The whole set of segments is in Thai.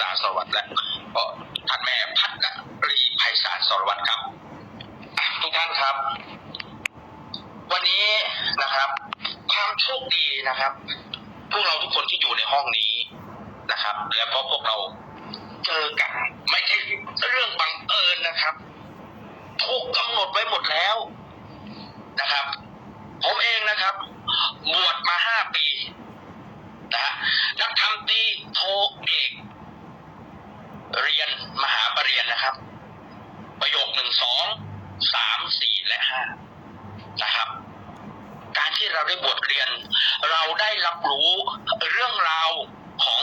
ศาสวัตรและก็ท่านแม่พัฒรีไพศาลสวัตรครับ ทุกท่านครับ วันนี้นะครับ ความโชคดีนะครับ พวกเราทุกคนที่อยู่ในห้องนี้นะครับ แล้วก็พวกเราเจอกัน ไม่ใช่เรื่องบังเอิญนะครับถูกกำหนดไว้หมดแล้วนะครับ ผมเองนะครับ บวชมาห้าปีนะฮะนักธรรมตีโทเอก เรียนมหาปรริญญานะครับ ประโยคหนึ่งสองสามสี่และห้านะครับ การที่เราได้บทเรียน เราได้รับรู้เาวของ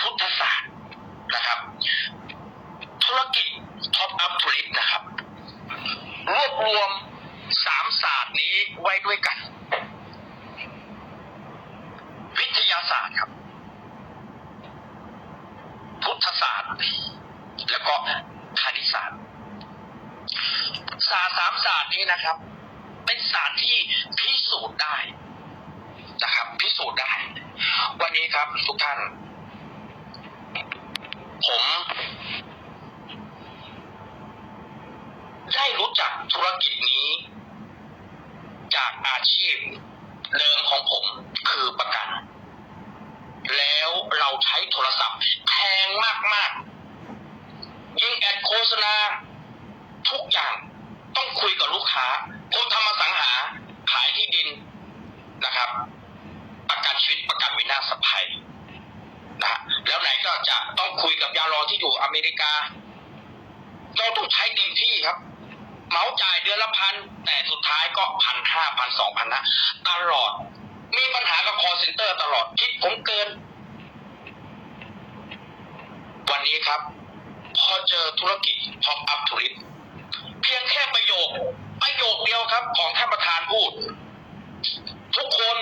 พุทธศาสตร์นะครับ ธุรกิจท็อปอัพธุริตนะครับ รวบรวมสามศาสตร์นี้ไว้ด้วยกัน วิทยาศาสตร์ครับ พุทธศาสตร์ แล้วก็คณิตศาสตร์ ศาสตร์สามศาสตร์นี้นะครับ เป็นศาสตร์ที่พิสูจน์ได้นะครับ พิสูจน์ได้ วันนี้ครับทุกท่าน ผม ได้รู้จักธุรกิจนี้ จากอาชีพเดิมของผมคือประกัน แล้วเราใช้โทรศัพท์แพงมาก ๆ ยิงแอดโฆษณา ทุกอย่างต้องคุยกับลูกค้าคนทำอสังหา ขายที่ดินนะครับ ประกันชีวิตประกันวินาศภัยนะฮะแล้วไหนก็จะต้องคุยกับยาลอที่อยู่อเมริกา เราต้องใช้เต็มที่ครับ เหมา จ่ายเดือนละพันแต่สุดท้ายก็พันห้าพันสองพันนะตลอด มีปัญหากับคอเซ็นเตอร์ตลอดคิดผมเกิน วันนี้ครับ พอเจอธุรกิจท็อปอัพธุริตเพียงแค่ประโยค ประโยคเดียวครับ ของท่านประธานพูด ทุกคน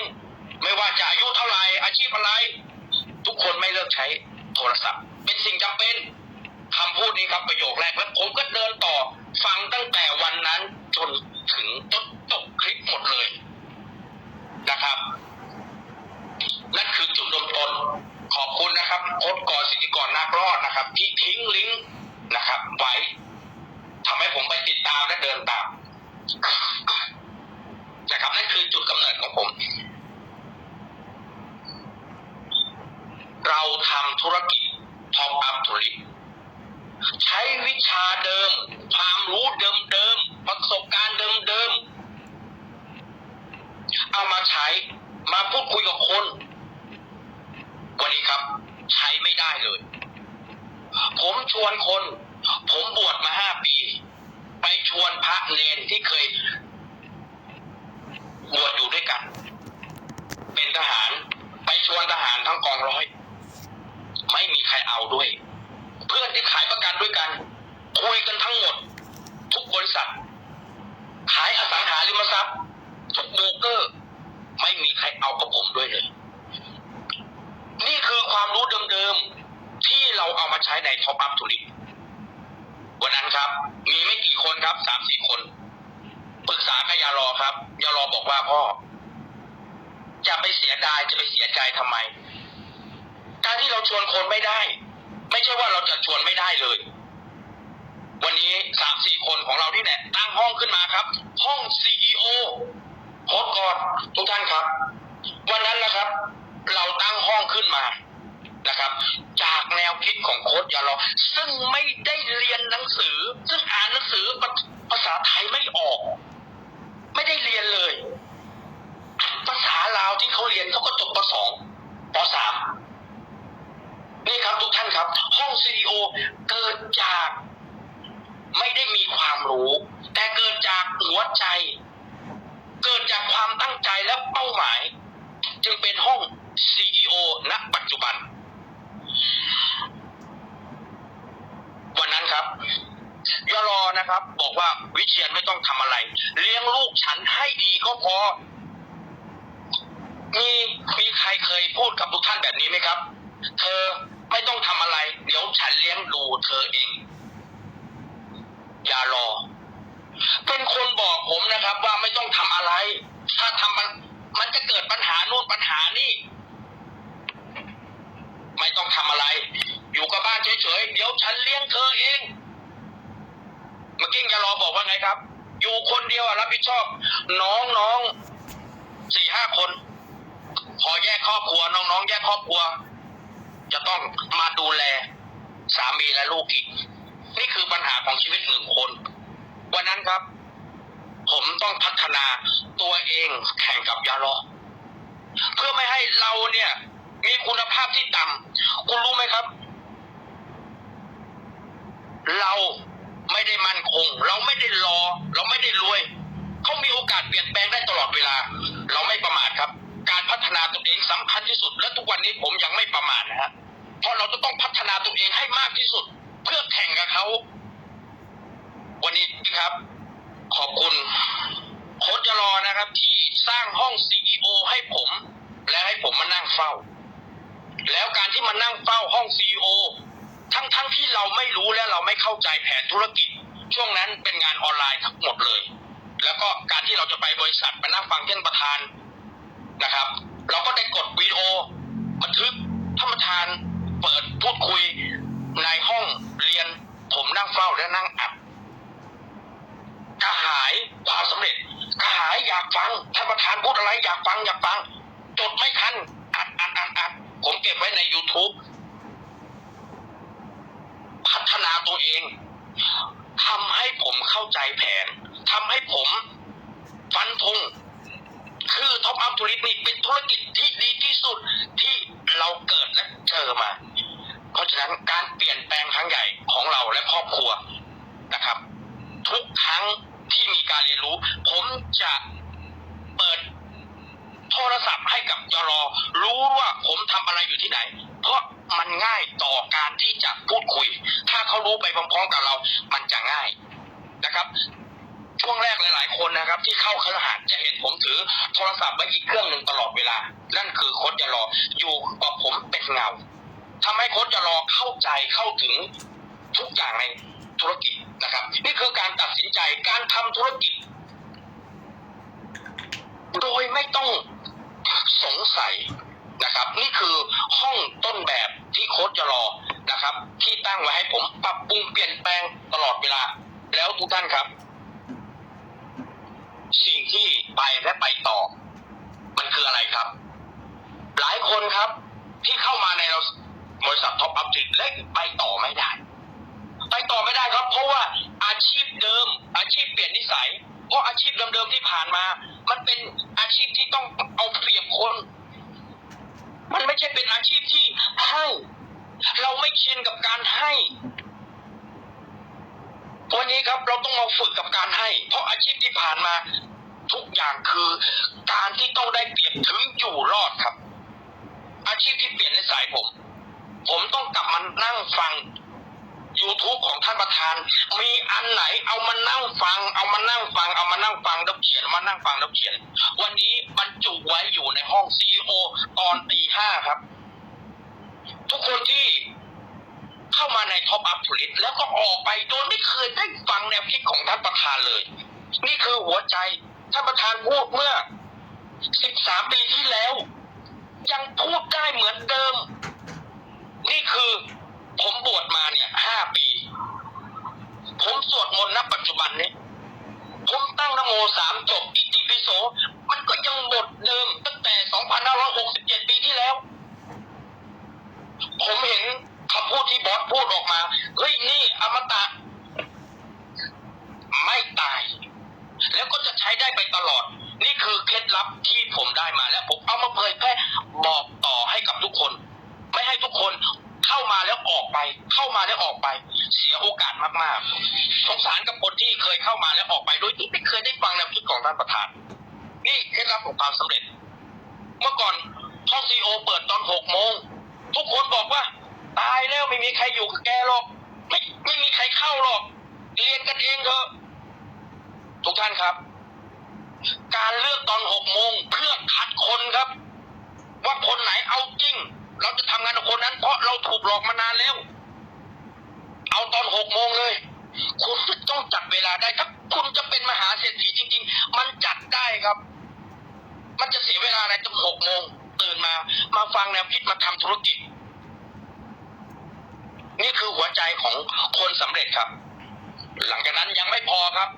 ไม่ว่าจะอายุเท่าไหร่อาชีพอะไร ทุกคนไม่เลิกใช้โทรศัพท์ เป็นสิ่งจำเป็น คำพูดนี้ครับประโยคแรกแล้วผมก็เดินต่อ ฟังตั้งแต่วันนั้นจนถึงต้นจบคลิปหมดเลยนะครับ นั่นคือจุดเริ่มต้น ขอบคุณนะครับโค้ดกอสิทธิกรนาครอดนะครับ ที่ทิ้งลิงก์นะครับ ไว้ทำให้ผมไปติดตามและเดินตามนะครับนั่นคือจุดกำเนิดของผม เราทำธุรกิจท็อปอัพธุรกิจ ใช้วิชาเดิม ความรู้เดิมๆประสบการณ์เดิมๆเอามาใช้มาพูดคุยกับคน วันนี้ครับ ใช้ไม่ได้เลย ผมชวนคน ผมบวชมาห้าปี ไปชวนพระเนนที่เคย บวชอยู่ด้วยกัน เป็นทหาร ไปชวนทหารทั้งกองร้อย ไม่มีใครเอาด้วย เพื่อนที่ขายประกันด้วยกัน คุยกันทั้งหมด ทุกบริษัท ขายอสังหาริมทรัพย์ทุกโบรกเกอร์ ไม่มีใครเอากับผมด้วยเลย นี่คือความรู้เดิมๆ ที่เราเอามาใช้ในท็อปอัพธุริวันนั้นครับ มีไม่กี่คนครับสามสี่คนปรึกษากับยารอครับยารอบอกว่าพ่อจะไปเสียดายจะไปเสียใจทำไม การที่เราชวนคนไม่ได้ ไม่ใช่ว่าเราจะชวนไม่ได้เลย วันนี้สามสี่คนของเราที่เนี่ยตั้งห้องขึ้นมาครับ ห้องซีอีโอโค้ดก่อนทุกท่านครับ วันนั้นนะครับ เราตั้งห้องขึ้นมานะครับ จากแนวคิดของโค้ดยาลอซึ่งไม่ได้เรียนหนังสือ ซึ่งอ่านหนังสือภาภาษาไทยไม่ออก ไม่ได้เรียนเลย ภาษาลาวที่เขาเรียนเขาก็จบปสองปสาม นี่ครับทุกท่านครับ ห้องซีดีโอเกิดจากไม่ได้มีความรู้ แต่เกิดจากหัวใจ เกิดจากความตั้งใจและเป้าหมาย จึงเป็นห้อง CEO ณปัจจุบัน วันนั้นครับยรอนะครับ บอกว่าวิเชียนไม่ต้องทำอะไร เลี้ยงลูกฉันให้ดีก็พอมีมีใครเคยพูดกับทุกท่านแบบนี้ไหมครับ เธอ ไม่ต้องทำอะไร เดี๋ยวฉันเลี้ยงดูเธอเอง อย่ารอ เป็นคนบอกผมนะครับ ว่าไม่ต้องทำอะไร ถ้าทำมัน มันจะเกิดปัญหาโน่นปัญหานี่ ไม่ต้องทำอะไร อยู่กับบ้านเฉยๆ เดี๋ยวฉันเลี้ยงเธอเอง เมื่อกี้ยารอบอกว่าไงครับ อยู่คนเดียวรับผิดชอบ น้องน้องสี่ห้าคนพอแยกครอบครัว น้องๆ แยกครอบครัว จะต้องมาดูแลสามีและลูกอีก นี่คือปัญหาของชีวิตหนึ่งคน วันนั้นครับ ผมต้องพัฒนาตัวเองแข่งกับยารอเพื่อไม่ให้เราเนี่ย มีคุณภาพที่ต่ำคุณรู้ไหมครับ เราไม่ได้มั่นคง เราไม่ได้รอ เราไม่ได้รวยเขามีโอกาสเปลี่ยนแปลงได้ตลอดเวลา เราไม่ประมาทครับ การพัฒนาตัวเองสำคัญที่สุด และทุกวันนี้ผมยังไม่ประมาทนะฮะเพราะเราจะต้องพัฒนาตัวเองให้มากที่สุด เพื่อแข่งกับเขา วันนี้ครับ ขอบคุณ โค้ชยรอนะครับ ที่สร้างห้องซีอให้ผม และให้ผมมานั่ง เฝ้า แล้วการที่มานั่งเฝ้าห้องซีอทั้งทั้งที่เราไม่รู้และเราไม่เข้าใจแผนธุรกิจ ช่วงนั้นเป็นงานออนไลน์ทั้งหมดเลย แล้วก็การที่เราจะไปบริษัทมานั่งฟังท่านประธานนะครับ เราก็ได้กดวิดีโอบันทึกท่านประธานเปิดพูดคุยในห้องเรียน ผมนั่งเฝ้าและนั่งอัดกระหายความสำเร็จกระหายอยากฟังท่านประธานพูดอะไรอยากฟังอยากฟังจดไม่ทัน YouTube พัฒนาตัวเองทำให้ผมเข้าใจแผนทำให้ผมฟันธงคือท็อปอัพธุรกิจนี่เป็นธุรกิจที่ดีที่สุดที่เราเกิดและเจอมา เพราะฉะนั้นการเปลี่ยนแปลงครั้งใหญ่ของเราและครอบครัวนะครับ ทุกครั้งที่มีการเรียนรู้ ผมจะเปิด โทรศัพท์ให้กับยรอรู้ว่าผมทำอะไรอยู่ที่ไหน เพราะมันง่ายต่อการที่จะพูดคุย ถ้าเขารู้ไปพร้อมๆกับเรา มันจะง่ายนะครับ ช่วงแรกหลาย ๆ คนนะครับ ที่เข้าคฤหาสน์จะเห็นผมถือ โทรศัพท์ไว้อีกเครื่องหนึ่งตลอดเวลา นั่นคือโค้ดยรออยู่กับผมเป็นเงาทำให้โค้ดยรอเข้าใจเข้าถึงทุกอย่างในธุรกิจนะครับ นี่คือการตัดสินใจการทำธุรกิจ โดยไม่ต้อง สงสัยนะครับ นี่คือห้องต้นแบบที่โค้ชจะรอนะครับ ที่ตั้งไว้ให้ผมปรับปรุงเปลี่ยนแปลงตลอดเวลา แล้วทุกท่านครับ สิ่งที่ไปและไปต่อ มันคืออะไรครับ หลายคนครับ ที่เข้ามาในบริษัทท็อปอัพจิตและไปต่อไม่ได้ ไปต่อไม่ได้ครับ เพราะว่าอาชีพเดิม อาชีพเปลี่ยนนิสัย เพราะอาชีพเดิมๆที่ผ่านมา มันเป็นอาชีพที่ต้องเอาเปรียบคน มันไม่ใช่เป็นอาชีพที่ให้เราไม่ชินกับการให้วันนี้ครับเราต้องมาฝึกกับการให้ เพราะอาชีพที่ผ่านมา ทุกอย่างคือ การที่ต้องได้เปรียบถึงอยู่รอดครับ อาชีพที่เปลี่ยนในสายผม ผมต้องกลับมานั่งฟัง YouTube ของท่านประธาน มีอันไหนเอามานั่งฟัง เอามานั่งฟัง เอามานั่งฟังแล้วเขียนมานั่งฟังแล้วเขียน วันนี้บรรจุไว้อยู่ในห้องซีโอตอนตีห้าครับ ทุกคนที่เข้ามาในท็อปอัพธุริตแล้วก็ออกไปโดยไม่เคยได้ฟังแนวคิดของท่านประธานเลย นี่คือหัวใจท่านประธานพูดเมื่อ 13 ปีที่แล้ว ยังพูดได้เหมือนเดิม นี่คือ ผมบวชมาเนี่ยห้าปี ผมสวดมนต์ณปัจจุบันเนี้ผมตั้งนโมสามจบอิติปิโส มันก็ยังบทเดิมตั้งแต่ 2567 ปีที่แล้ว ผมเห็นคำพูดที่บอสพูดออกมา เฮ้ย นี่อมตะ ไม่ตาย แล้วก็จะใช้ได้ไปตลอด นี่คือเคล็ดลับที่ผมได้มาแล้ว ผมเอามาเผยแพร่บอกต่อให้กับทุกคน ไม่ให้ทุกคน เข้ามาแล้วออกไป เข้ามาแล้วออกไป เสียโอกาสมากๆสงสารกับคนที่เคยเข้ามาแล้วออกไปโดยที่ไม่เคยได้ฟังแนวคิดของท่านประธาน นี่เคล็ดลับของความสำเร็จ เมื่อก่อนห้องซีโอเปิดตอนหกโมงทุกคนบอกว่า ตายแล้วไม่มีใครอยู่กับแกหรอก ไม่ไม่มีใครเข้าหรอก เรียนกันเองเถอะทุกท่านครับ การเลือกตอนหกโมงเพื่อคัดคนครับ ว่าคนไหนเอาจริง เราจะทำงานกับคนนั้น เพราะเราถูกหลอกมานานแล้ว เอาตอนหกโมงเลย คุณต้องจัดเวลาได้ถ้าคุณจะเป็นมหาเศรษฐีจริง ๆ มันจัดได้ครับ มันจะเสียเวลาอะไรตอนหกโมงตื่นมา มาฟังแนวคิดมาทำธุรกิจ นี่คือหัวใจของคนสำเร็จครับ หลังจากนั้นยังไม่พอครับ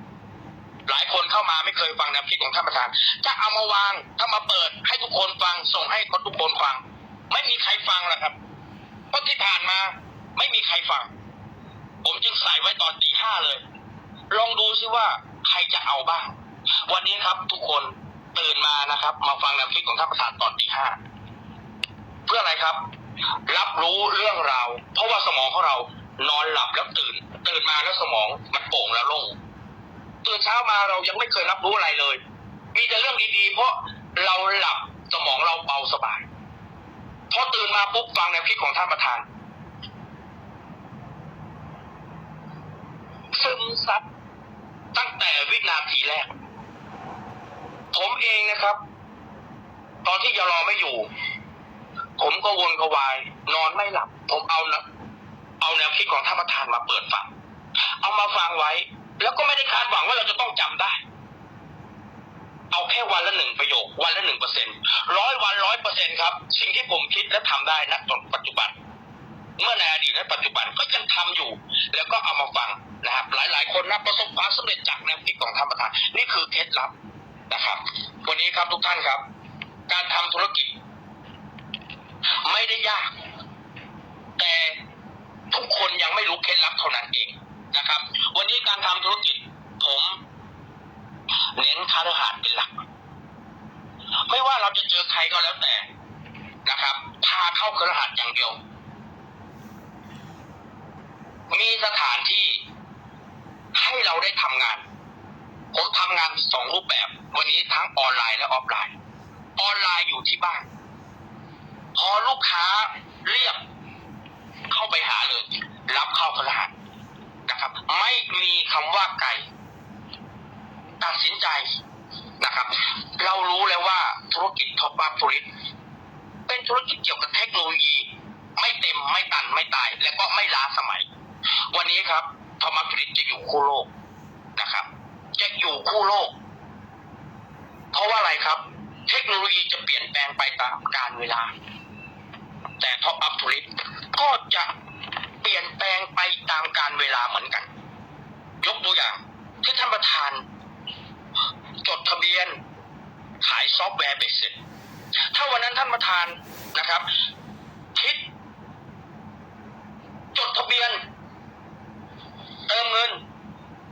หลายคนเข้ามาไม่เคยฟังแนวคิดของท่านประธาน จะเอามาวางถ้ามาเปิดให้ทุกคนฟัง ส่งให้คนทุกคนฟัง ไม่มีใครฟังหรอกครับ เพราะที่ผ่านมาไม่มีใครฟัง ผมจึงใส่ไว้ตอนตีห้าเลย ลองดูซิว่าใครจะเอาบ้าง วันนี้ครับทุกคนตื่นมานะครับ มาฟังแนวคิดของท่านประธานตอนตีห้าเพื่ออะไรครับ รับรู้เรื่องราว เพราะว่าสมองของเรานอนหลับแล้วตื่น ตื่นมาแล้วสมองมันโป่งแล้วโล่งตื่นเช้ามาเรายังไม่เคยรับรู้อะไรเลย มีแต่เรื่องดีๆ เพราะเราหลับสมองเราเบาสบาย พอตื่นมาปุ๊บฟังแนวคิดของท่านประธาน ซึมซับตั้งแต่วินาทีแรก ผมเองนะครับ ตอนที่ยารอไม่อยู่ ผมก็วนกวาย นอนไม่หลับ ผมเอานะเอาแนวคิดของท่านประธานมาเปิดฟัง เอามาฟังไว้ แล้วก็ไม่ได้คาดหวังว่าเราจะต้องจำได้ เอาแค่วันละหนึ่งประโยค วันละหนึ่งเปอร์เซ็นต์ร้อยวันร้อยเปอร์เซ็นต์ครับ สิ่งที่ผมคิดและทำได้ณตอนปัจจุบัน เมื่อในอดีตและปัจจุบันก็ยังทำอยู่ แล้วก็เอามาฟังนะครับ หลาย ๆ คนนะประสบความสำเร็จจากแนวคิดของท่านประธานนี่คือเคล็ดลับนะครับ วันนี้ครับทุกท่านครับ การทำธุรกิจ ไม่ได้ยาก แต่ทุกคนยังไม่รู้เคล็ดลับเท่านั้นเองนะครับ วันนี้การทำธุรกิจผม เน้นคารหาดเป็นหลัก ไม่ว่าเราจะเจอใครก็แล้วแต่นะครับพาเข้าคฤหาสอย่างเดียว มีสถานที่ให้เราได้ทำงาน ผมทำงานสองรูปแบบ วันนี้ทั้งออนไลน์และออฟไลน์ ออนไลน์อยู่ที่บ้าน พอลูกค้าเรียกเข้าไปหาเลย รับเข้าคฤหาสน์นะครับ ไม่มีคำว่าไกล ตัดสินใจนะครับ เรารู้แล้วว่าธุรกิจท็อปอัพธุรกิจเป็นธุรกิจเกี่ยวกับเทคโนโลยี ไม่เต็มไม่ตันไม่ตาย และก็ไม่ล้าสมัย วันนี้ครับท็อปอัพธุรกิจจะอยู่คู่โลกนะครับ จะอยู่คู่โลก เพราะว่าอะไรครับ เทคโนโลยีจะเปลี่ยนแปลงไปตามกาลเวลา แต่ท็อปอัพธุรกิจก็จะเปลี่ยนแปลงไปตามกาลเวลาเหมือนกัน ยกตัวอย่างที่ท่านประธาน จดทะเบียน ขายซอฟต์แวร์เบสเสร็จ ถ้าวันนั้นท่านประธานนะครับ คิด จดทะเบียน เติมเงิน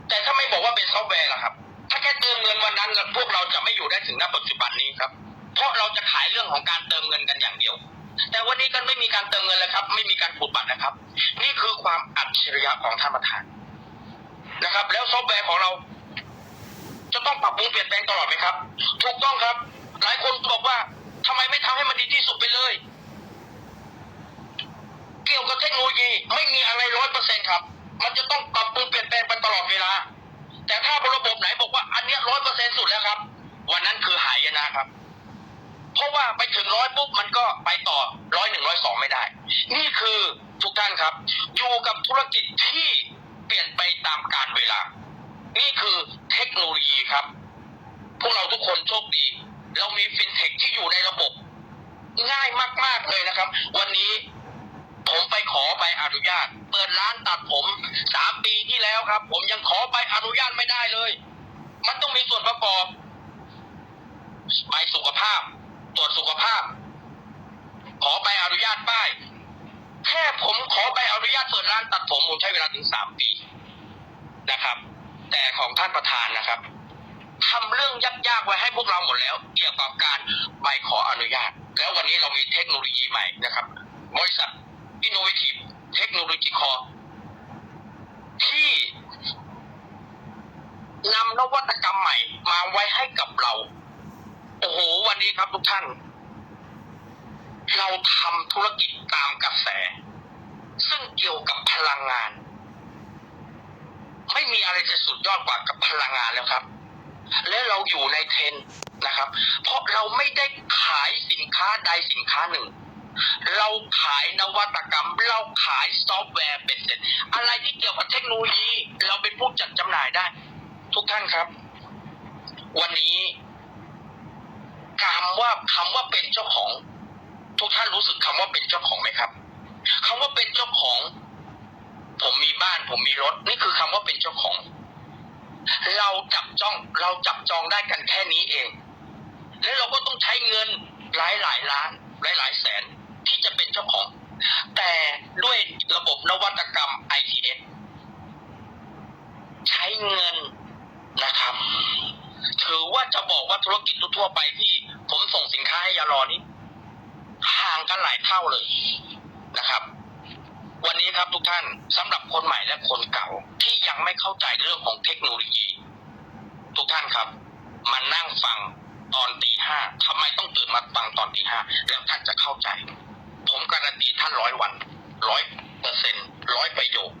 แต่ถ้าไม่บอกว่าเป็นซอฟต์แวร์ล่ะครับ ถ้าแค่เติมเงินวันนั้นพวกเราจะไม่อยู่ได้ถึงณปัจจุบันนี้ครับ เพราะเราจะขายเรื่องของการเติมเงินกันอย่างเดียว แต่วันนี้กันไม่มีการเติมเงินเลยครับ ไม่มีการขูดบัตรนะครับ นี่คือความอัจฉริยะของท่านประธานนะครับ แล้วซอฟต์แวร์ของเรา จะต้องปรับปรุงเปลี่ยนแปลงตลอดไหมครับ ถูกต้องครับ หลายคนบอกว่าทำไมไม่ทำให้มันดีที่สุดไปเลย เกี่ยวกับเทคโนโลยีไม่มีอะไรร้อยเปอร์เซ็นครับ มันจะต้องปรับปรุงเปลี่ยนแปลงไปตลอดเวลา แต่ถ้าระบบไหนบอกว่าอันนี้ร้อยเปอร์เซ็นสุดแล้วครับ วันนั้นคือหายนะครับ เพราะว่าไปถึงร้อยปุ๊บมันก็ไปต่อร้อยหนึ่งร้อยสองไม่ได้ นี่คือทุกท่านครับ อยู่กับธุรกิจที่เปลี่ยนไปตามกาลเวลา นี่คือเทคโนโลยีครับ พวกเราทุกคนโชคดี เรามีฟินเทคที่อยู่ในระบบ ง่ายมาก ๆ เลยนะครับ วันนี้ผมไปขอใบอนุญาต เปิดร้านตัดผมสามปีที่แล้วครับ ผมยังขอใบอนุญาตไม่ได้เลย มันต้องมีส่วนประกอบใบสุขภาพ ตรวจสุขภาพ ขอใบอนุญาตป้าย แค่ผมขอใบอนุญาตเปิดร้านตัดผมผมใช้เวลาถึงสามปีนะครับ แต่ของท่านประธานนะครับทำเรื่องยากๆไว้ให้พวกเราหมดแล้วเกี่ยวกับการใบขออนุญาต แล้ววันนี้เรามีเทคโนโลยีใหม่นะครับ บริษัท Innovative Technology Corp ที่นำนวัตกรรมใหม่มาไว้ให้กับเรา โอ้โห วันนี้ครับทุกท่าน เราทำธุรกิจตามกระแส ซึ่งเกี่ยวกับพลังงาน ไม่มีอะไรจะสุดยอดกว่ากับพลังงานแล้วครับ และเราอยู่ในเทรนนะครับ เพราะเราไม่ได้ขายสินค้าใดสินค้าหนึ่ง เราขายนวัตกรรม เราขายซอฟต์แวร์เป็นเสร็จ อะไรที่เกี่ยวกับเทคโนโลยี เราเป็นผู้จัดจำหน่ายได้ ทุกท่านครับ วันนี้คำว่าคำว่าเป็นเจ้าของ ทุกท่านรู้สึกคำว่าเป็นเจ้าของไหมครับคำว่าเป็นเจ้าของ ผมมีบ้านผมมีรถนี่คือคำว่าเป็นเจ้าของ เราจับจ้องเราจับจองได้กันแค่นี้เอง แล้วเราก็ต้องใช้เงินหลายหลายล้านหลายหลายแสนที่จะเป็นเจ้าของ แต่ด้วยระบบนวัตกรรม ITS ใช้เงินนะครับ ถือว่าจะบอกว่าธุรกิจทั่วไปที่ผมส่งสินค้าให้ยาลอนี้ห่างกันหลายเท่าเลยนะครับ วันนี้ครับทุกท่านสำหรับคนใหม่และคนเก่าที่ยังไม่เข้าใจเรื่องของเทคโนโลยี ทุกท่านครับมานั่งฟังตอนตีห้าทำไมต้องตื่นมาฟังตอนตีห้าแล้วท่านจะเข้าใจ ผมการันตีท่านร้อยวันร้อยเปอร์เซ็นต์ร้อยประโยค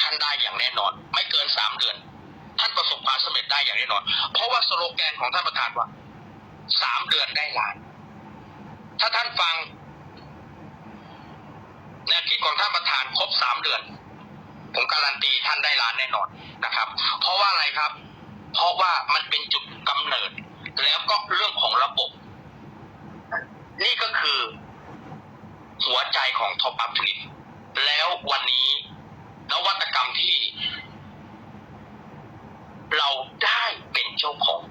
ท่านได้อย่างแน่นอน ไม่เกินสามเดือน ท่านประสบความสำเร็จได้อย่างแน่นอน เพราะว่าสโลแกนของท่านประธานว่าสามเดือนได้ล้าน ถ้าท่านฟัง แนวคิดของท่านประธานครบสามเดือน ผมการันตีท่านได้ล้านแน่นอนนะครับ เพราะว่าอะไรครับ เพราะว่ามันเป็นจุดกำเนิด แล้วก็เรื่องของระบบ นี่ก็คือ หัวใจของท็อปอัพลิตแล้ววันนี้นวัตกรรมที่ เราได้เป็นเจ้าของ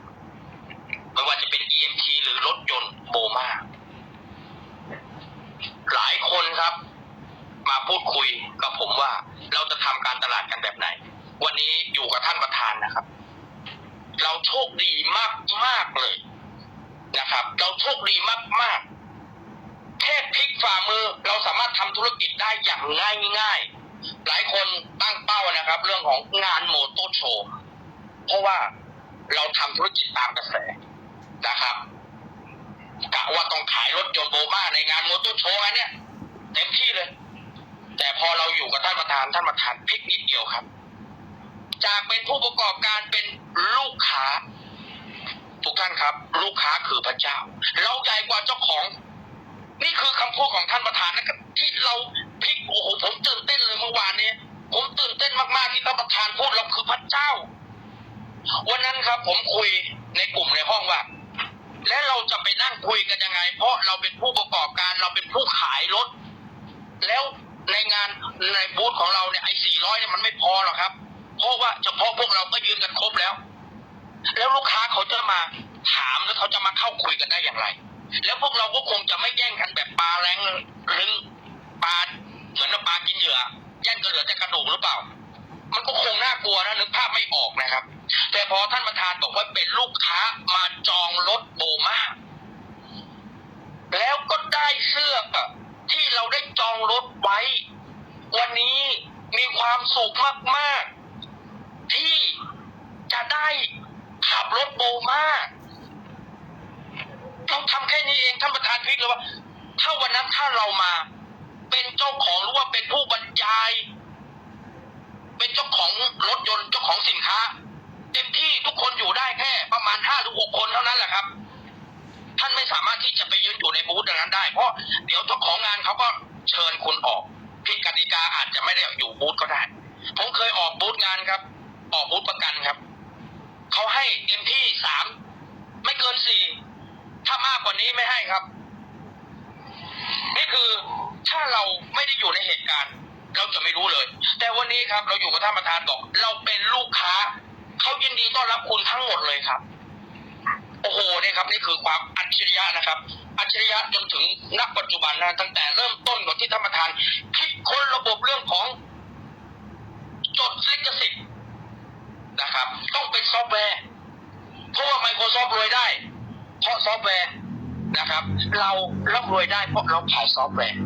ไม่ว่าจะเป็น EMT หรือรถยนต์โบมาหลายคนครับ คุยกับผมว่าเราจะทำการตลาดกันแบบไหน วันนี้อยู่กับท่านประธานนะครับ เราโชคดีมากมากเลยนะครับ เราโชคดีมากมากแค่พลิกฝ่ามือเราสามารถทำธุรกิจได้อย่างง่ายง่ายหลายคนตั้งเป้านะครับ เรื่องของงานโมโตโชว์เพราะว่าเราทำธุรกิจตามกระแสนะครับกะว่าต้องขายรถยนต์โบมาในงานโมโตโชว์อันเนี้ยเต็มที่เลย แต่พอเราอยู่กับท่านประธานท่านประธานพลิกนิดเดียวครับ จากเป็นผู้ประกอบการเป็นลูกค้า ทุกท่านครับ ลูกค้าคือพระเจ้า เราใหญ่กว่าเจ้าของ นี่คือคำพูดของท่านประธานนะครับที่เราพลิกโอ้โหผมตื่นเต้นเลยเมื่อวานนี้ผมตื่นเต้นมากๆที่ท่านประธานพูดเราคือพระเจ้า วันนั้นครับ ผมคุยในกลุ่มในห้องว่าและเราจะไปนั่งคุยกันยังไง เพราะเราเป็นผู้ประกอบการเราเป็นผู้ขายรถ แล้ว ในงานในบูธของเราเนี่ยไอ้สี่ร้อยเนี่ยมันไม่พอหรอกครับ เพราะว่าเฉพาะพวกเราก็ยืนกันครบแล้ว แล้วลูกค้าเขาจะมาถามแล้วเขาจะมาเข้าคุยกันได้อย่างไร แล้วพวกเราก็คงจะไม่แย่งกันแบบปลาแรงหรือปลาเหมือนปลากินเหยื่อแย่งกันเหลือแต่กระดูกหรือเปล่า มันก็คงน่ากลัวนะนึกภาพไม่ออกนะครับ แต่พอท่านประธานบอกว่าเป็นลูกค้ามาจองรถโบมาแล้วก็ได้เสื้อ ที่เราได้จองรถไว้ วันนี้มีความสุขมากๆ ที่จะได้ขับรถโบมาเราทำแค่นี้เองท่านประธานพิกเลยว่า ถ้าวันนั้นถ้าเรามา เป็นเจ้าของหรือว่าเป็นผู้บรรยาย เป็นเจ้าของรถยนต์เจ้าของสินค้า เต็มที่ทุกคนอยู่ได้แค่ประมาณห้าหรือหกคนเท่านั้นแหละครับ ท่านไม่สามารถที่จะไปยืนอยู่ในบูธดังนั้นได้ เพราะเดี๋ยวเจ้าของงานเขาก็เชิญคุณออกผิดกติกาอาจจะไม่ได้อยู่บูธก็ได้ ผมเคยออกบูธงานครับ ออกบูธประกันครับเขาให้เต็มที่สามไม่เกินสี่ถ้ามากกว่านี้ไม่ให้ครับ นี่คือถ้าเราไม่ได้อยู่ในเหตุการณ์ เราจะไม่รู้เลย แต่วันนี้ครับ เราอยู่กับท่านประธานบอกเราเป็นลูกค้าเขายินดีต้อนรับคุณทั้งหมดเลยครับ โอ้โหนี่ครับนี่คือความอัจฉริยะนะครับ อัจฉริยะจนถึงณปัจจุบันนะตั้งแต่เริ่มต้นก่อนที่ท่านประธานคิดค้นระบบเรื่องของจดลิขสิทธิ์นะครับ ต้องเป็นซอฟต์แวร์เพราะว่า Microsoft รวยได้ เพราะซอฟต์แวร์นะครับ เราร่ำรวยได้เพราะเราขายซอฟต์แวร์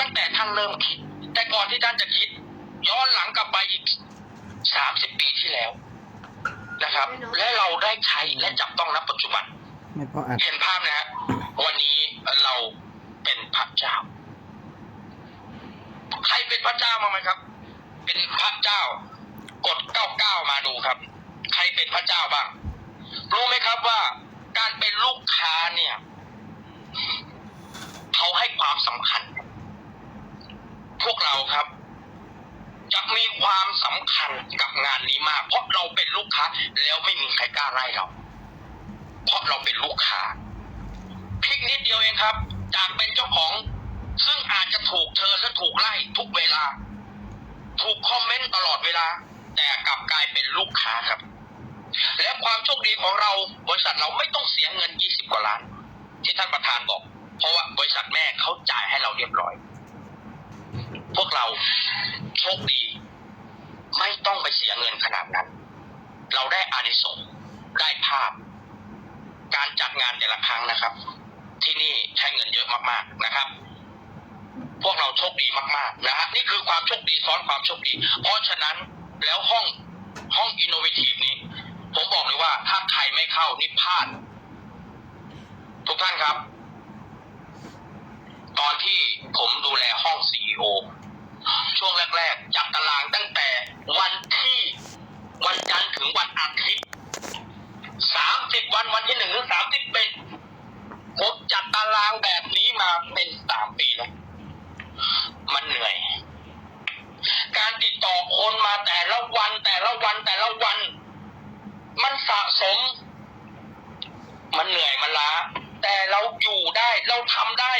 ตั้งแต่ท่านเริ่มคิด แต่ก่อนที่ท่านจะคิด ย้อนหลังกลับไปอีกสามสิบปีที่แล้ว นะครับ และเราได้ใช้และจับต้องณปัจจุบันไม่พออัดเห็นภาพนะฮะวันนี้เราเป็นพระเจ้า ใครเป็นพระเจ้ามาไหมครับ เป็นพระเจ้ากดเก้าเก้ามาดูครับ ใครเป็นพระเจ้าบ้าง รู้ไหมครับว่าการเป็นลูกค้าเนี่ยเขาให้ความสำคัญ พวกเราครับ จะมีความสำคัญกับงานนี้มาก เพราะเราเป็นลูกค้า แล้วไม่มีใครกล้าไล่เรา เพราะเราเป็นลูกค้าพลิกนิดเดียวเองครับ จากเป็นเจ้าของ ซึ่งอาจจะถูกเธอและถูกไล่ทุกเวลา ถูกคอมเมนต์ตลอดเวลา แต่กลับกลายเป็นลูกค้าครับ และความโชคดีของเราบริษัทเราไม่ต้องเสียเงิน 20 กว่าล้าน ที่ท่านประธานบอก เพราะว่าบริษัทแม่เขาจ่ายให้เราเรียบร้อย พวกเราโชคดี ไม่ต้องไปเสียเงินขนาดนั้น เราได้อานิสงส์ได้ภาพ การจัดงานแต่ละครั้งนะครับ ที่นี่ใช้เงินเยอะมากๆนะครับ พวกเราโชคดีมากๆนะฮะนี่คือความโชคดีซ้อนความโชคดี เพราะฉะนั้นแล้วห้องห้องอินโนเวทีฟนี้ ผมบอกเลยว่าถ้าใครไม่เข้านี่พลาด ทุกท่านครับ ตอนที่ผมดูแลห้องซีอ ช่วงแรกๆจัดตารางตั้งแต่วันที่วันจันทร์ถึงวันอาทิตย์สามสิบวันวันที่หนึ่งถึงสามสิบเป็นผมจัดตารางแบบนี้มาเป็นสามปีแล้วมันเหนื่อย การติดต่อคนมาแต่ละวันแต่ละวันแต่ละวัน มันสะสม มันเหนื่อยมันล้า แต่เราอยู่ได้เราทำได้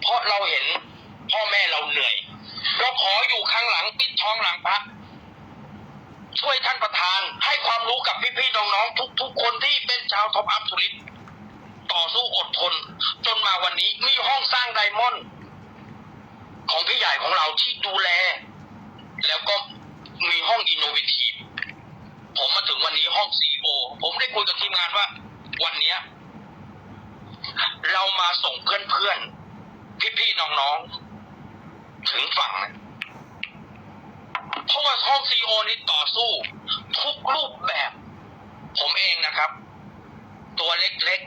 เพราะเราเห็นพ่อแม่เราเหนื่อย เราขออยู่ข้างหลังปิดท้องหลังพระช่วยท่านประธานให้ความรู้กับพี่ๆน้องๆทุก ๆ คนที่เป็นชาวท็อปอัพทุริสต่อสู้อดทน จนมาวันนี้มีห้องสร้างไดมอนด์ของพี่ใหญ่ของเราที่ดูแล แล้วก็มีห้องอินโนเวทีฟผมมาถึงวันนี้ห้องซีโอผมได้คุยกับทีมงานว่า วันเนี้ยเรามาส่งเพื่อนๆพี่ๆน้องๆ ถึงฝั่งนะเพราะว่าห้องซีโอนี้ต่อสู้ ทุกรูปแบบ ผมเองนะครับ ตัวเล็ก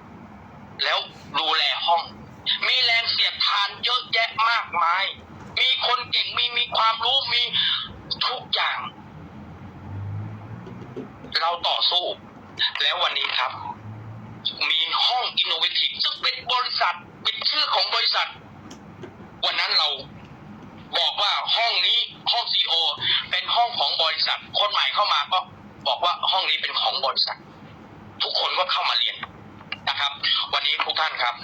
ๆ แล้วดูแลห้อง มีแรงเสียดทานเยอะแยะมากมาย มีคนเก่งมีมีความรู้มีทุกอย่าง เราต่อสู้ แล้ววันนี้ครับ มีห้องอินโนเวทีฟซึ่งเป็นบริษัท เป็นชื่อของบริษัท วันนั้นเราบอกว่าห้องนี้ห้องซีโอเป็น ห้องของบริษัท คนใหม่เข้ามาก็บอกว่าห้องนี้เป็นของบริษัท ทุกคนก็เข้ามาเรียนนะครับ วันนี้ทุกท่านครับ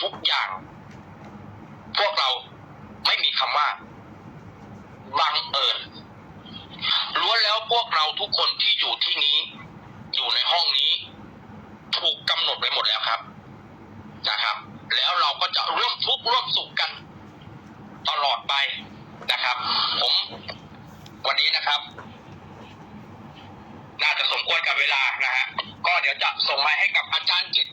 ทุกอย่าง พวกเราไม่มีคำว่าบังเอิญล้วนแล้วพวกเราทุกคนที่อยู่ที่นี้ อยู่ในห้องนี้ ถูกกำหนดไว้หมดแล้วครับนะครับ แล้วเราก็จะร่วมทุกข์ร่วมสุขกัน ตลอดไป นะครับ ผมวันนี้นะครับ น่าจะสมควรกับเวลานะฮะก็เดี๋ยวจะส่งมาให้กับอาจารย์จิต